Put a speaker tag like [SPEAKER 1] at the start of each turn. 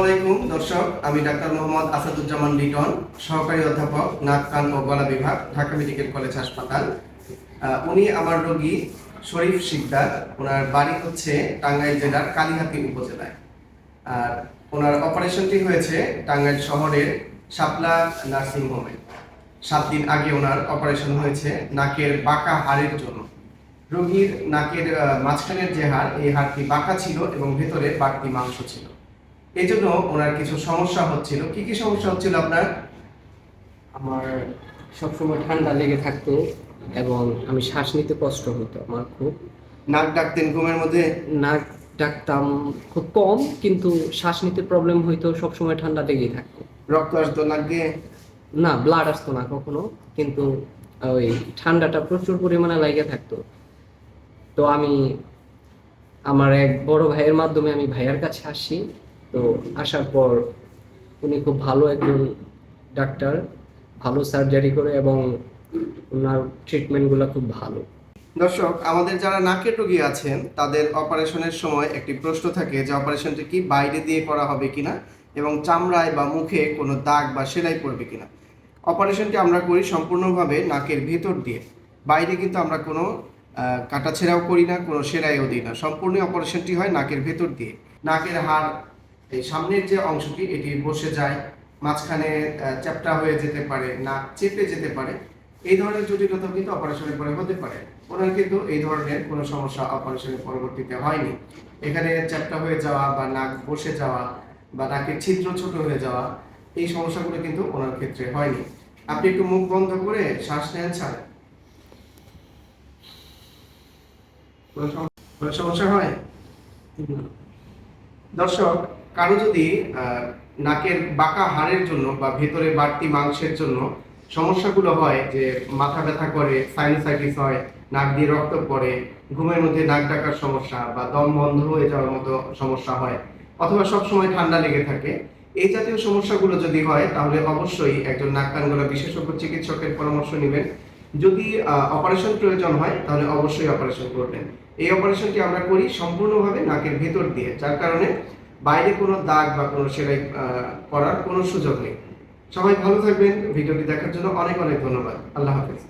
[SPEAKER 1] আলাইকুম, দর্শক। আমি ডাক্তার মোহাম্মদ আসাদুজ্জামান লিটন, সহকারী অধ্যাপক, নাক, কান ও গলা বিভাগ, ঢাকা মেডিকেল কলেজ হাসপাতাল। উনি আমার রোগী শরীফ শিকদার। ওনার বাড়ি হচ্ছে টাঙ্গাইল জেলার কালিহাতি উপজেলায়। আর ওনার অপারেশনটি হয়েছে টাঙ্গাইল শহরের শাপলা নার্সিং হোমে। সাত দিন আগে ওনার অপারেশন হয়েছে নাকের বাঁকা হাড়ের জন্য। রোগীর নাকের মাঝখানের যে হাড়, এই হাড়টি বাঁকা ছিল এবং ভেতরে বাড়তি মাংস ছিল। এই জন্য ওনার কিছু সমস্যা হচ্ছিল। কি কি সমস্যা হচ্ছিল আপনার?
[SPEAKER 2] আমার সবসময় ঠান্ডা লেগে থাকতো এবং আমি শ্বাস নিতে কষ্ট হতো আমার খুব।
[SPEAKER 1] নাক ডাকতেন ঘুমের মধ্যে?
[SPEAKER 2] নাক ডাকতাম খুব কম কিন্তু শ্বাস নিতে প্রবলেম হইতো সবসময় ঠান্ডা লেগেই থাকতো।
[SPEAKER 1] রক্ত আসতো নাক? দিয়ে
[SPEAKER 2] না ব্লাড আসতো না কখনো কিন্তু ওই ঠান্ডাটা প্রচুর পরিমাণে লেগে থাকতো। তো আমি আমার এক বড় ভাইয়ের মাধ্যমে আমি ভাইয়ার কাছে আসি। তো আসার পর উনি খুব ভালো একজন ডাক্তার, ভালো সার্জারি করে এবং ওনার ট্রিটমেন্টগুলো খুব ভালো।
[SPEAKER 1] দর্শক, আমাদের যারা নাকের রোগী আছেন, তাদের অপারেশনের সময় একটি প্রশ্ন থাকে যে অপারেশনটি কি বাইরে দিয়ে করা হবে কিনা এবং চামড়ায় বা মুখে কোনো দাগ বা সেলাই পড়বে কিনা। অপারেশনটি আমরা করি সম্পূর্ণভাবে নাকের ভেতর দিয়ে। বাইরে কিন্তু আমরা কোনো কাটাছেঁড়াও করি না, কোনো সেলাইও দিই না। সম্পূর্ণ অপারেশনটি হয় নাকের ভেতর দিয়ে। নাকের হাড় এই সামনের যে অংশটি, এটি বসে যায়, মাঝখানে চ্যাপ্টা হয়ে যেতে পারে, নাক চেপে যেতে পারে। এই ধরনের জটিলতা কিন্তু অপারেশনের পরে হতে পারে। ওনার কিন্তু এই ধরনের কোনো সমস্যা অপারেশনের পরবর্তীতে হয়নি। এখানে চ্যাপ্টা হয়ে যাওয়া বা নাক বসে যাওয়া বা নাকের ছিদ্র ছোট হয়ে যাওয়া, এই সমস্যাগুলো কিন্তু ওনার ক্ষেত্রে হয়নি। আপনি একটু মুখ বন্ধ করে শ্বাস নেন ছাড়েন সমস্যা হয়? দর্শক কারও যদি নাকের বাঁকা হাড়ের জন্য বা ভেতরে বাড়তি মাংসের জন্য সমস্যাগুলো হয়, যে মাথা ব্যথা করে সাইনোসাইটিস হয়, নাক দিয়ে রক্ত পড়ে, ঘুমের মধ্যে নাক ডাকার সমস্যা বা দম বন্ধ হয়ে যাওয়ার মতো সমস্যা হয়, অথবা সব সময় ঠান্ডা লেগে থাকে, এই জাতীয় সমস্যাগুলো যদি হয়, তাহলে অবশ্যই একজন নাক কান গলা বিশেষজ্ঞ চিকিৎসকের পরামর্শ নেবেন। যদি অপারেশন প্রয়োজন হয়, তাহলে অবশ্যই অপারেশন করবেন। এই অপারেশনটি আমরা করি সম্পূর্ণভাবে নাকের ভেতর দিয়ে, যার কারণে বাইরে কোনো দাগ বা কোনো সেলাই করার কোনো সুযোগ নেই। সবাই ভালো থাকবেন। ভিডিওটি দেখার জন্য অনেক অনেক ধন্যবাদ। আল্লাহ হাফেজ।